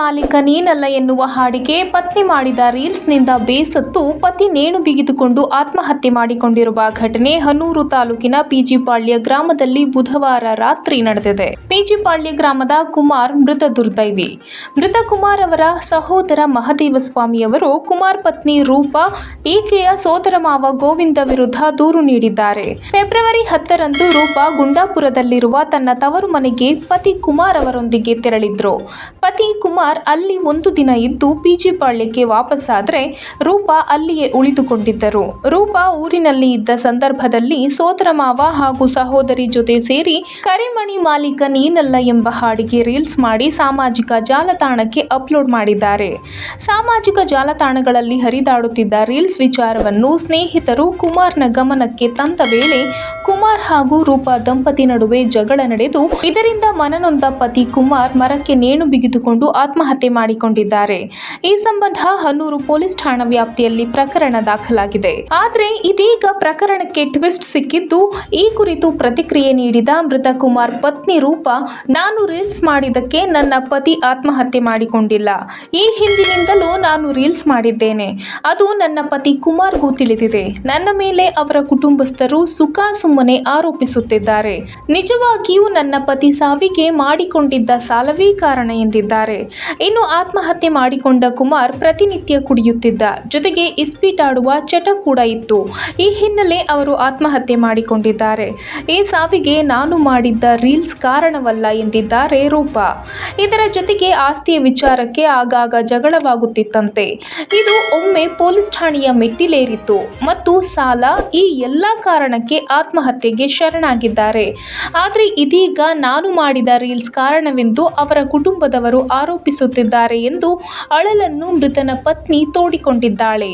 ಮಾಲೀಕ ನೀನಲ್ಲ ಎನ್ನುವ ಹಾಡಿಗೆ ಪತ್ನಿ ಮಾಡಿದ ರೀಲ್ಸ್ನಿಂದ ಬೇಸತ್ತು ಪತಿ ನೇಣು ಬಿಗಿದುಕೊಂಡು ಆತ್ಮಹತ್ಯೆ ಮಾಡಿಕೊಂಡಿರುವ ಘಟನೆ ಹನೂರು ತಾಲೂಕಿನ ಪಿಜಿಪಾಳ್ಯ ಗ್ರಾಮದಲ್ಲಿ ಬುಧವಾರ ರಾತ್ರಿ ನಡೆದಿದೆ. ಪಿಜಿಪಾಳ್ಯ ಗ್ರಾಮದ ಕುಮಾರ್ ಮೃತ ದುರ್ದೈವಿ. ಮೃತ ಕುಮಾರ್ ಅವರ ಸಹೋದರ ಮಹದೇವಸ್ವಾಮಿಯವರು ಕುಮಾರ್ ಪತ್ನಿ ರೂಪಾ, ಈಕೆಯ ಸೋದರ ಮಾವ ಗೋವಿಂದ ವಿರುದ್ಧ ದೂರು ನೀಡಿದ್ದಾರೆ. ಫೆಬ್ರವರಿ ಹತ್ತರಂದು ರೂಪಾ ಗುಂಡಾಪುರದಲ್ಲಿರುವ ತನ್ನ ತವರು ಮನೆಗೆ ಪತಿ ಕುಮಾರ್ ಅವರೊಂದಿಗೆ ತೆರಳಿದ್ರು. ಪತಿ ಕುಮಾರ್ ಅಲ್ಲಿ ಒಂದು ದಿನ ಇದ್ದು ಪಿಜಿ ಪಾಳ್ಯಕ್ಕೆ ವಾಪಸ್ಸಾದರೆ ರೂಪಾ ಅಲ್ಲಿಯೇ ಉಳಿದುಕೊಂಡಿದ್ದರು. ರೂಪಾ ಊರಿನಲ್ಲಿ ಇದ್ದ ಸಂದರ್ಭದಲ್ಲಿ ಸೋದರ ಮಾವ ಹಾಗೂ ಸಹೋದರಿ ಜೊತೆ ಸೇರಿ ಕರಿಮಣಿ ಮಾಲೀಕ ನೀನಲ್ಲ ಎಂಬ ಹಾಡಿಗೆ ರೀಲ್ಸ್ ಮಾಡಿ ಸಾಮಾಜಿಕ ಜಾಲತಾಣಕ್ಕೆ ಅಪ್ಲೋಡ್ ಮಾಡಿದ್ದಾರೆ. ಸಾಮಾಜಿಕ ಜಾಲತಾಣಗಳಲ್ಲಿ ಹರಿದಾಡುತ್ತಿದ್ದ ರೀಲ್ಸ್ ವಿಚಾರವನ್ನು ಸ್ನೇಹಿತರು ಕುಮಾರ್ನ ಗಮನಕ್ಕೆ ತಂದ ವೇಳೆ ಕುಮಾರ್ ಹಾಗೂ ರೂಪಾ ದಂಪತಿ ನಡುವೆ ಜಗಳ ನಡೆದು ಇದರಿಂದ ಮನನೊಂದ ಪತಿ ಕುಮಾರ್ ಮರಕ್ಕೆ ನೇಣು ಬಿಗಿದುಕೊಂಡು ಆತ್ಮಹತ್ಯೆ ಮಾಡಿಕೊಂಡಿದ್ದಾರೆ. ಈ ಸಂಬಂಧ ಹನ್ನೂರು ಪೊಲೀಸ್ ಠಾಣಾ ವ್ಯಾಪ್ತಿಯಲ್ಲಿ ಪ್ರಕರಣ ದಾಖಲಾಗಿದೆ. ಆದರೆ ಇದೀಗ ಪ್ರಕರಣಕ್ಕೆ ಟ್ವಿಸ್ಟ್ ಸಿಕ್ಕಿದ್ದು, ಈ ಕುರಿತು ಪ್ರತಿಕ್ರಿಯೆ ನೀಡಿದ ಮೃತ ಕುಮಾರ್ ಪತ್ನಿ ರೂಪಾ, ನಾನು ರೀಲ್ಸ್ ಮಾಡಿದ್ದಕ್ಕೆ ನನ್ನ ಪತಿ ಆತ್ಮಹತ್ಯೆ ಮಾಡಿಕೊಂಡಿಲ್ಲ. ಈ ಹಿಂದಿನಿಂದಲೂ ನಾನು ರೀಲ್ಸ್ ಮಾಡಿದ್ದೇನೆ. ಅದು ನನ್ನ ಪತಿ ಕುಮಾರ್ಗೂ ತಿಳಿದಿದೆ. ನನ್ನ ಮೇಲೆ ಅವರ ಕುಟುಂಬಸ್ಥರು ಸುಖ ಸುಮ್ಮನೆ ಆರೋಪಿಸುತ್ತಿದ್ದಾರೆ. ನಿಜವಾಗಿಯೂ ನನ್ನ ಪತಿ ಸಾವಿಗೆ ಮಾಡಿಕೊಂಡಿದ್ದ ಸಾಲವೇ ಕಾರಣ ಎಂದಿದ್ದಾರೆ. ಇನ್ನು ಆತ್ಮಹತ್ಯೆ ಮಾಡಿಕೊಂಡ ಕುಮಾರ್ ಪ್ರತಿನಿತ್ಯ ಕುಡಿಯುತ್ತಿದ್ದ. ಜೊತೆಗೆ ಇಸ್ಪೀಟಾಡುವ ಚಟ ಕೂಡ ಇತ್ತು. ಈ ಹಿನ್ನೆಲೆ ಅವರು ಆತ್ಮಹತ್ಯೆ ಮಾಡಿಕೊಂಡಿದ್ದಾರೆ. ಈ ಸಾವಿಗೆ ನಾನು ಮಾಡಿದ್ದ ರೀಲ್ಸ್ ಕಾರಣವಲ್ಲ ಎಂದಿದ್ದಾರೆ ರೂಪಾ. ಇದರ ಜೊತೆಗೆ ಆಸ್ತಿಯ ವಿಚಾರಕ್ಕೆ ಆಗಾಗ ಜಗಳವಾಗುತ್ತಿತ್ತಂತೆ. ಇದು ಒಮ್ಮೆ ಪೊಲೀಸ್ ಠಾಣೆಯ ಮೆಟ್ಟಿಲೇರಿತ್ತು. ಮತ್ತು ಸಾಲ ಈ ಎಲ್ಲ ಕಾರಣಕ್ಕೆ ಆತ್ಮಹತ್ಯೆಗೆ ಶರಣಾಗಿದ್ದಾರೆ. ಆದರೆ ಇದೀಗ ನಾನು ಮಾಡಿದ ರೀಲ್ಸ್ ಕಾರಣವೆಂದು ಅವರ ಕುಟುಂಬದವರು ಆರೋಪಿಸುತ್ತಿದ್ದಾರೆ ಎಂದು ಅಳಲನ್ನು ಮೃತನ ಪತ್ನಿ ತೋಡಿಕೊಂಡಿದ್ದಾಳೆ.